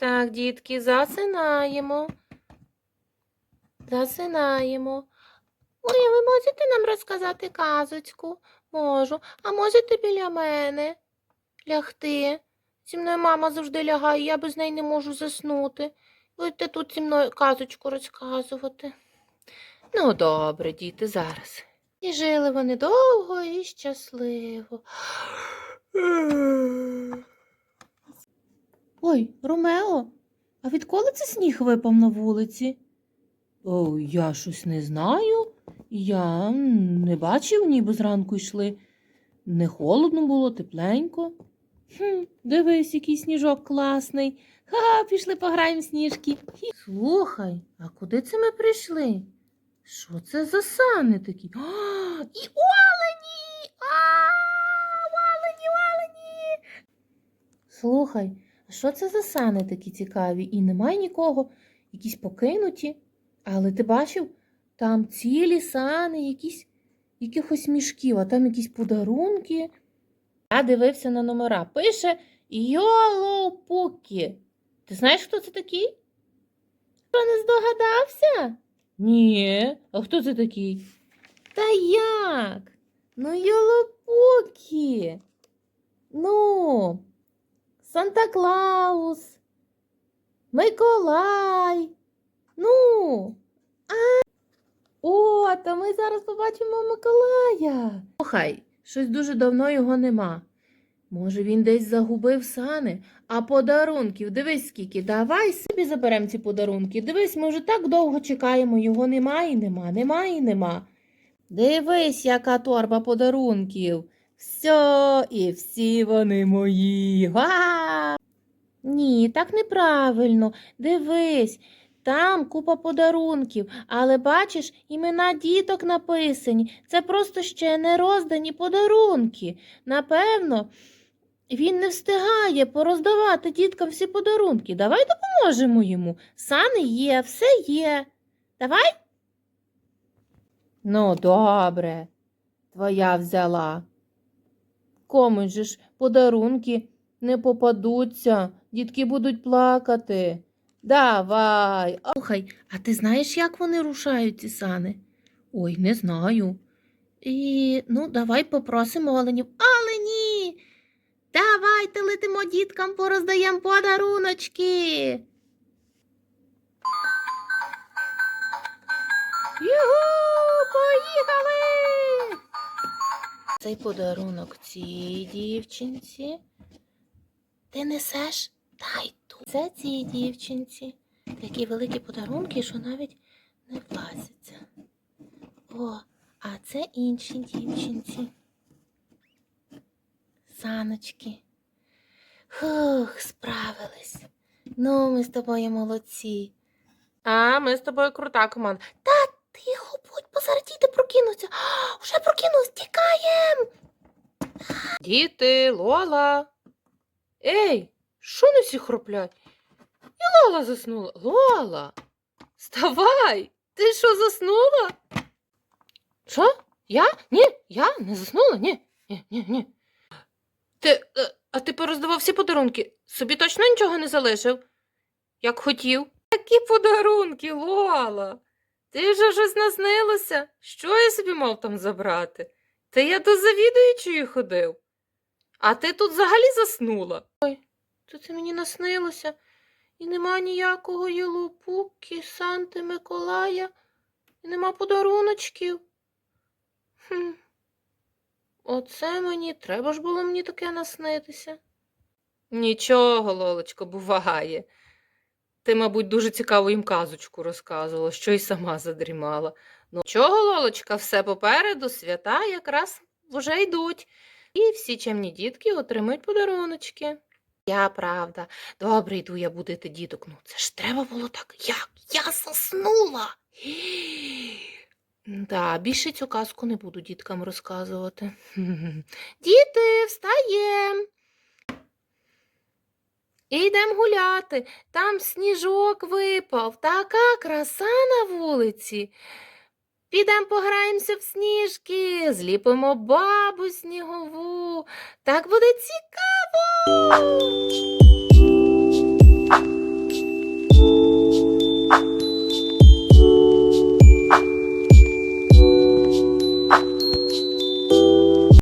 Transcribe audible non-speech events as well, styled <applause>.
Так, дітки, засинаємо. Засинаємо. Ой, а ви можете нам розказати казочку? Можу. А можете біля мене лягти? Зі мною мама завжди лягає, я без неї не можу заснути. Будете тут зі мною казочку розказувати. Ну, добре, діти, зараз. І жили вони довго і щасливо. Ой, Ромео, а відколи це сніг випав на вулиці? О, я щось не знаю. Я не бачив, ніби зранку йшли. Не холодно було, тепленько. Хм, дивись, який сніжок класний. Ха, пішли пограємо в сніжки. Хі. Слухай, а куди це ми прийшли? Що це за сани такі? А, і олені! А, олені, олені! Слухай, що це за сани такі цікаві? І немає нікого, якісь покинуті. Але ти бачив, там цілі сани, якісь якихось мішків, а там якісь подарунки. Я дивився на номера. Пише Йолопукі. Ти знаєш, хто це такий? Хто не здогадався? Ні. А хто це такий? Та як? Ну, Йолопукі. Ну, Санта Клаус, Миколай. Ну. А. О, то ми зараз побачимо Миколая. Слухай, щось дуже давно його нема. Може, він десь загубив сани, а подарунків, дивись скільки, давай собі заберемо ці подарунки. Дивись, ми вже так довго чекаємо, його нема і нема, нема і нема. Дивись, яка торба подарунків. Все, і всі вони мої. Га! Ні, так неправильно. Дивись, там купа подарунків, але бачиш, імена діток написані. Це просто ще не роздані подарунки. Напевно, він не встигає пороздавати діткам всі подарунки. Давай допоможемо йому. Сани є, все є. Давай. Ну, добре, твоя взяла. Комусь ж подарунки не попадуться, дітки будуть плакати. Давай. Слухай, а ти знаєш, як вони рушають ці сани? Ой, не знаю. І, ну, давай попросимо оленів. Олені! Давайте летимо діткам, пороздаємо подаруночки. Югу, поїхали! Цей подарунок цій дівчинці. Ти несеш? Дай тут. Це цій дівчинці. Такі великі подарунки, що навіть не влазяться. О, а це іншій дівчинці. Саночки. Хух, справились. Ну, ми з тобою молодці. А, ми з тобою крута команда. Та зараз діти прокинуться. Уже прокинулись, тікаєм. Діти, Лола. Ей, що не всі хроплять? І Лола заснула. Лола, вставай! Ти що заснула? Що? Я? Ні, я не заснула? Ні, ні, ні, ні. Ти, е, а ти пороздавав всі подарунки? Собі точно нічого не залишив? Як хотів? Які подарунки, Лола? Ти вже щось наснилося? Що я собі мав там забрати? Та я до завідуючої ходив. А ти тут взагалі заснула. Ой, то це мені наснилося. І нема ніякого Єлопуки, Санти Миколая, і нема подаруночків. Хм. Оце мені треба ж було мені таке наснитися. Нічого, Лолочко, буває. Ти, мабуть, дуже цікаву їм казочку розказувала, що й сама задрімала. Ну, чого, Лолочка, все попереду, свята якраз вже йдуть. І всі чемні дітки отримують подаруночки. Я правда. Добре, йду я будити діток. Ну, це ж треба було так. Як? Я заснула. Да, більше цю казку не буду діткам розказувати. <laughs> Діти, встаєм. І йдемо гуляти. Там сніжок випав, така краса на вулиці. Підемо пограємося в сніжки, зліпимо бабу снігову. Так буде цікаво.